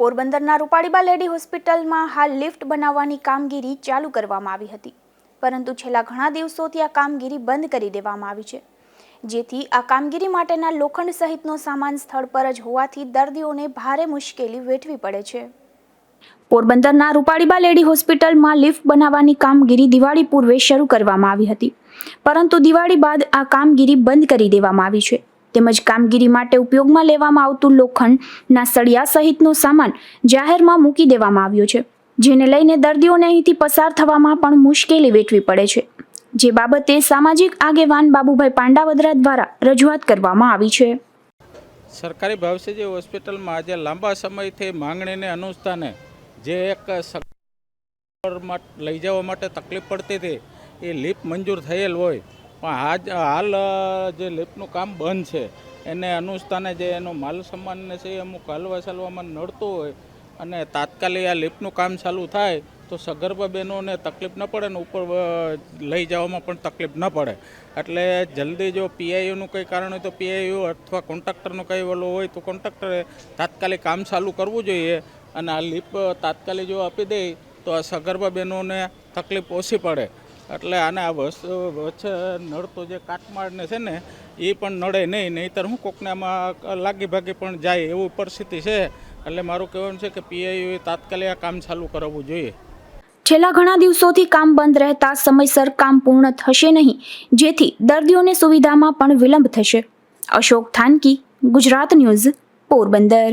પોરબંદરના રૂપાળીબા લેડી હોસ્પિટલમાં હાલ લિફ્ટ બનાવવાની કામગીરી ચાલુ કરવામાં આવી હતી. પરંતુ છેલ્લા ઘણા દિવસોથી આ કામગીરી બંધ કરી દેવામાં આવી છે. જેથી આ કામગીરી માટેના લોખંડ સહિતનો સામાન સ્થળ પર જ હોવાથી દર્દીઓને ભારે મુશ્કેલી વેઠવી પડે છે. પોરબંદરના રૂપાળીબા લેડી હોસ્પિટલમાં લિફ્ટ બનાવવાની કામગીરી દિવાળી પૂર્વે શરૂ કરવામાં આવી હતી. પરંતુ દિવાળી બાદ આ કામગીરી બંધ કરી દેવામાં આવી છે. તેમજ કામગીરી માટે ઉપયોગમાં લેવામાં આવતું લોખંડના સળિયા સહિતનો સામાન જાહેરમાં મૂકી દેવામાં આવ્યો છે, જેને લઈને દર્દીઓને અહીંથી પસાર થવામાં પણ મુશ્કેલી વેઠવી પડે છે. જે બાબતે સામાજિક આગેવાન બાબુભાઈ પાંડાવદરા દ્વારા રજૂઆત કરવામાં આવી છે. સરકારી ભાવસેજી હોસ્પિટલમાં આજે લાંબા સમયથી માંગણીને અનુષ્ઠાને જે એક લઈ જવા માટે તકલીફ પડતી હતી, એ લીપ મંજૂર થયેલ હોય પણ આજ હાલ જે લિફ્ટનું કામ બંધ છે, એને અનુષ્ઠાને જે એનો માલ સામાનને છે એ અમુક હલવા ચાલવામાં નડતો હોય અને તાત્કાલિક આ લિફ્ટનું કામ ચાલુ થાય તો સગર્ભા બહેનોને તકલીફ ન પડે ને ઉપર લઈ જવામાં પણ તકલીફ ન પડે. એટલે જલ્દી જો પીઆઈયુનું કંઈ કારણ હોય તો પીઆઈયુ અથવા કોન્ટ્રાક્ટરનું કંઈ વલો હોય તો કોન્ટ્રાક્ટરે તાત્કાલિક કામ ચાલુ કરવું જોઈએ અને આ લીપ તાત્કાલિક જો આપી દે તો આ સગર્ભા બહેનોને તકલીફ ઓછી પડે. એટલે આને આ વસ્તુ વચ્ચે નડતો જે કાટમાળને છે ને એ પણ નડે નહીં, નહીંતર હું કોકને આમાં લાગી ભાગી પણ જાય એવી પરિસ્થિતિ છે. એટલે મારું કહેવાનું છે કે પીઆઈયુએ તાત્કાલિક આ કામ ચાલુ કરાવવું જોઈએ. છેલ્લા ઘણા દિવસોથી કામ બંધ રહેતા સમયસર કામ પૂર્ણ થશે નહીં, જેથી દર્દીઓને સુવિધામાં પણ વિલંબ થશે. અશોક થાનકી, ગુજરાત ન્યૂઝ, પોરબંદર.